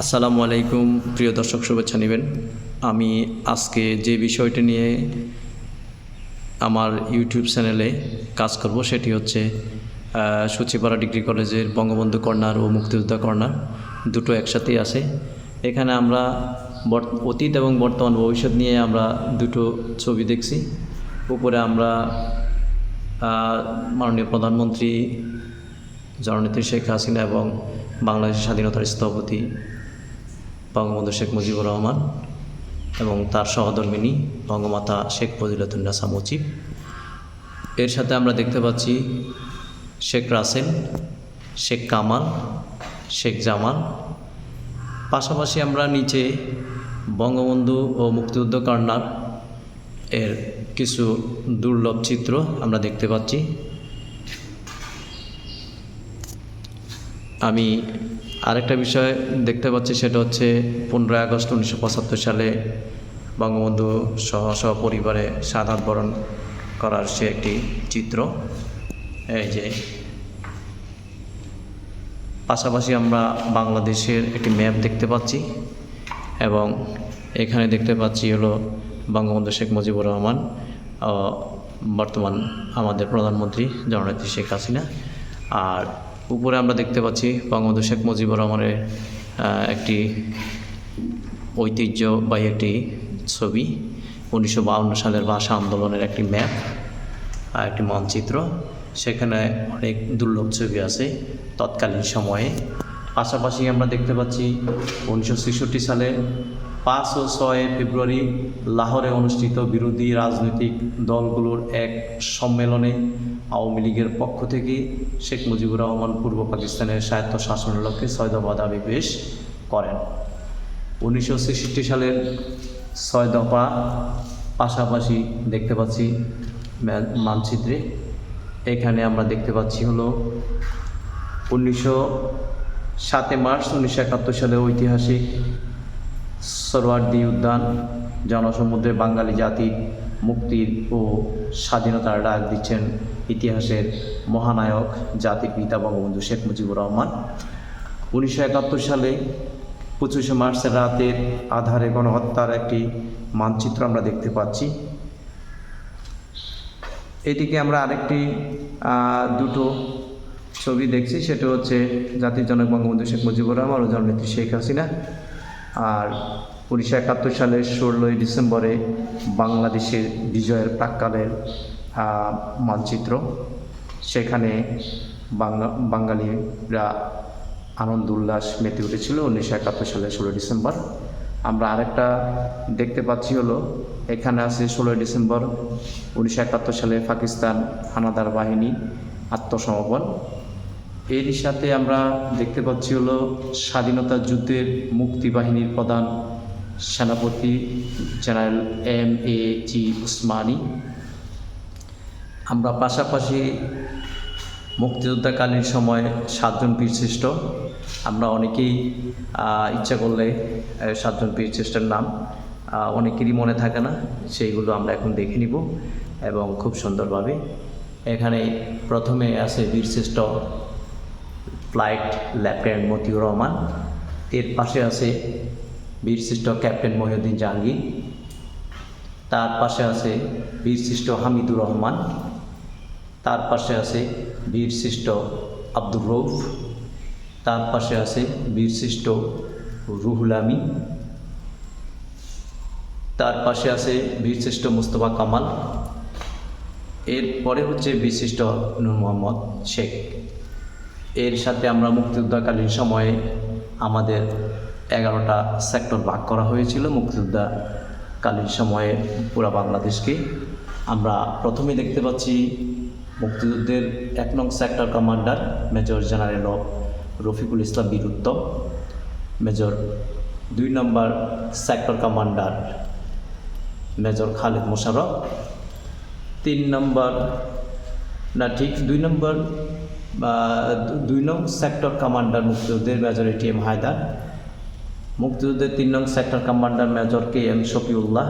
আসসালামু আলাইকুম, প্রিয় দর্শক, শুভেচ্ছা নেবেন। আমি আজকে যে বিষয়টি নিয়ে আমার ইউটিউব চ্যানেলে কাজ করব, সেটি হচ্ছে সচিপাড়া ডিগ্রি কলেজের বঙ্গবন্ধু কর্নার ও মুক্তিযোদ্ধা কর্নার। দুটো একসাথেই আছে। এখানে আমরা অতীত এবং বর্তমান ভবিষ্যৎ নিয়ে আমরা দুটো ছবি দেখছি। উপরে আমরা মাননীয় প্রধানমন্ত্রী জননেত্রী শেখ হাসিনা এবং বাংলাদেশের স্বাধীনতার স্থপতি বঙ্গবন্ধু শেখ মুজিবুর রহমান এবং তার সহধর্মিনী বঙ্গমাতা শেখ ফজিলতুন্নেসা মুজিব। এর সাথে আমরা দেখতে পাচ্ছি শেখ রাসেল, শেখ কামাল, শেখ জামাল। পাশাপাশি আমরা নিচে বঙ্গবন্ধু ও মুক্তিযুদ্ধ কর্নার এর কিছু দুর্লভ চিত্র আমরা দেখতে পাচ্ছি। আমি আরেকটা বিষয় দেখতে পাচ্ছি সেটা হচ্ছে পনেরোই আগস্ট উনিশশো পঁচাত্তর সালে বঙ্গবন্ধু সহ সহ পরিবারে সাধারণ বরণ করার সে একটি চিত্র। এই যে পাশাপাশি আমরা বাংলাদেশের একটি ম্যাপ দেখতে পাচ্ছি এবং এখানে দেখতে পাচ্ছি হলো বঙ্গবন্ধু শেখ মুজিবুর রহমান বর্তমান আমাদের প্রধানমন্ত্রী জননেত্রী শেখ হাসিনা। আর উপরে আমরা দেখতে পাচ্ছি বঙ্গবন্ধু শেখ মুজিবুর রহমানের একটি ঐতিহ্যবাহী একটি ছবি। উনিশশো সালের ভাষা আন্দোলনের একটি ম্যাপ আর একটি মানচিত্র। সেখানে অনেক দুর্লভ ছবি আছে তৎকালীন সময়ে। পাশাপাশি আমরা দেখতে পাচ্ছি উনিশশো ছেষট্টি সালে পাঁচ ও ছয় ফেব্রুয়ারি লাহোরে অনুষ্ঠিত বিরোধী রাজনৈতিক দলগুলোর এক সম্মেলনে আওয়ামী লীগের পক্ষ থেকে শেখ মুজিবুর রহমান পূর্ব পাকিস্তানের স্বায়ত্ত শাসনের লক্ষ্যে ছয় দাবি পেশ করেন। উনিশশো ছেষট্টি সালের ছয় দফা পাশাপাশি দেখতে পাচ্ছি মানচিত্রে। এখানে আমরা দেখতে পাচ্ছি হলো উনিশশো সাতে মার্চ উনিশশো একাত্তর সালে ঐতিহাসিক সরওয়ার্দী উদ্যান, জনসমুদ্রে বাঙালি জাতির মুক্তির ও স্বাধীনতার ডাক দিচ্ছেন ইতিহাসের মহানায়ক জাতির পিতা বঙ্গবন্ধু শেখ মুজিবুর রহমান। উনিশশো একাত্তর সালে পঁচিশে মার্চের রাতের আধারে গণহত্যার একটি মানচিত্র আমরা দেখতে পাচ্ছি। এটিকে আমরা আরেকটি দুটো ছবি দেখছি, সেটা হচ্ছে জাতির জনক বঙ্গবন্ধু শেখ মুজিবুর রহমান ও জননেত্রী শেখ হাসিনা। আর উনিশশো একাত্তর সালের ষোলোই ডিসেম্বরে বাংলাদেশের বিজয়ের প্রাককালের মানচিত্র। সেখানে বাংলা, বাঙালিরা আনন্দ, উল্লাস মেতে উঠেছিল উনিশশো একাত্তর সালের ষোলো ডিসেম্বর। আমরা আরেকটা দেখতে পাচ্ছি হলো, এখানে আছে ষোলোই ডিসেম্বর উনিশশো একাত্তর সালে পাকিস্তান হানাদার বাহিনী আত্মসমর্পণ। এরই সাথে আমরা দেখতে পাচ্ছি হলো স্বাধীনতা যুদ্ধের মুক্তি বাহিনীর প্রধান সেনাপতি general M A G Osmani. আমরা পাশাপাশি মুক্তিযোদ্ধাকালীন সময় সাতজন বীরশ্রেষ্ঠ আমরা অনেকেই ইচ্ছা করলে সাতজন বীরশ্রেষ্ঠের নাম অনেকেরই মনে থাকে না, সেইগুলো আমরা এখন দেখে নিব এবং খুব সুন্দরভাবে। এখানে প্রথমে আছে বীরশ্রেষ্ঠ ফ্লাইট লেফটেন্যান্ট মতিউর রহমান। এর পাশে আছে বীরশ্রেষ্ঠ ক্যাপ্টেন মহিউদ্দিন জাহাঙ্গীর। তার পাশে আছে বীরশ্রেষ্ঠ হামিদুর রহমান। তার পাশে আছে বীরশ্রেষ্ঠ আব্দুর রৌফ তার পাশে আছে বীরশ্রেষ্ঠ রুহুল আমিন। তার পাশে আছে বীরশ্রেষ্ঠ মুস্তফা কামাল। এরপরে হচ্ছে বীরশ্রেষ্ঠ নূর মোহাম্মদ শেখ। এর সাথে আমরা মুক্তিযোদ্ধাকালীন সময়ে আমাদের এগারোটা সেক্টর ভাগ করা হয়েছিল মুক্তিযোদ্ধাকালীন সময়ে পুরা বাংলাদেশকে। আমরা প্রথমে দেখতে পাচ্ছি মুক্তিযুদ্ধের এক নং sector commander major general Rafiqul Islam Bir Uttom, major দুই নম্বর sector commander major Khaled Mosharraf তিন নম্বর, না ঠিক দুই নম্বর দুই নং সেক্টর কমান্ডার মুক্তিযুদ্ধের major A T M Haider মুক্তিযুদ্ধের তিন নং sector commander major K M Shafiullah.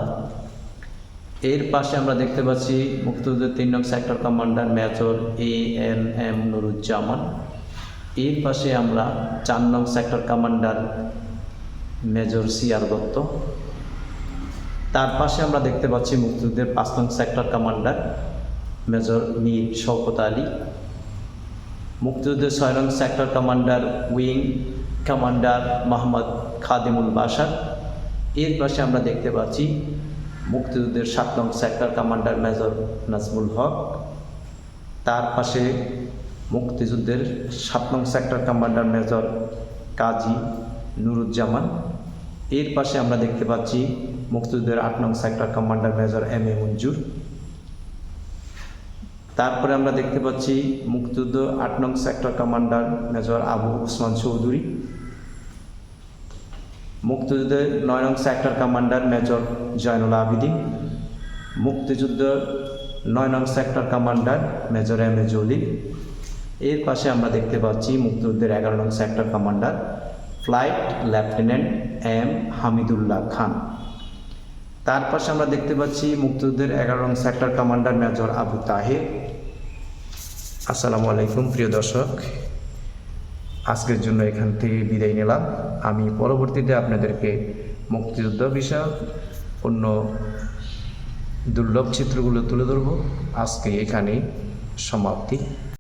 এর পাশে আমরা দেখতে পাচ্ছি মুক্তিযুদ্ধের তিন নং sector commander major A N M Nuruzzaman. এর পাশে আমরা চার নং sector commander major C R Datta. তার পাশে আমরা দেখতে পাচ্ছি মুক্তিযুদ্ধের পাঁচ নং sector commander major Mir Shawkat Ali. মুক্তিযুদ্ধের ছয় নং sector commander wing commander Mohammad Khademul Bashar এর পাশে আমরা দেখতে পাচ্ছি মুক্তিযুদ্ধের সাত নং sector commander major Nazmul Huq. তার পাশে মুক্তিযুদ্ধের সাত নং sector commander major Kazi Nuruzzaman. এর পাশে আমরা দেখতে পাচ্ছি মুক্তিযুদ্ধের আট নং sector commander major M A Manzur. তারপরে আমরা দেখতে পাচ্ছি মুক্তিযুদ্ধ আট নং sector commander major Abu Osman Chowdhury. মুক্তিযুদ্ধের নয় নং sector commander major Zainul Abedin মুক্তিযুদ্ধ নয় নং sector commander major M A Jalil, এর পাশে আমরা দেখতে পাচ্ছি মুক্তিযুদ্ধের এগারো নং sector commander flight lieutenant M Hamidullah Khan. তার পাশে আমরা দেখতে পাচ্ছি মুক্তিযুদ্ধের এগারো নং sector commander major Abu Taher. আসসালামু আলাইকুম, প্রিয় দর্শক। আজকের জন্য এখান থেকে বিদায় নিলাম। আমি পরবর্তীতে আপনাদেরকে মুক্তিযুদ্ধ বিষয়ক অন্য দুর্লভ চিত্রগুলো তুলে ধরব। আজকে এখানেই সমাপ্তি।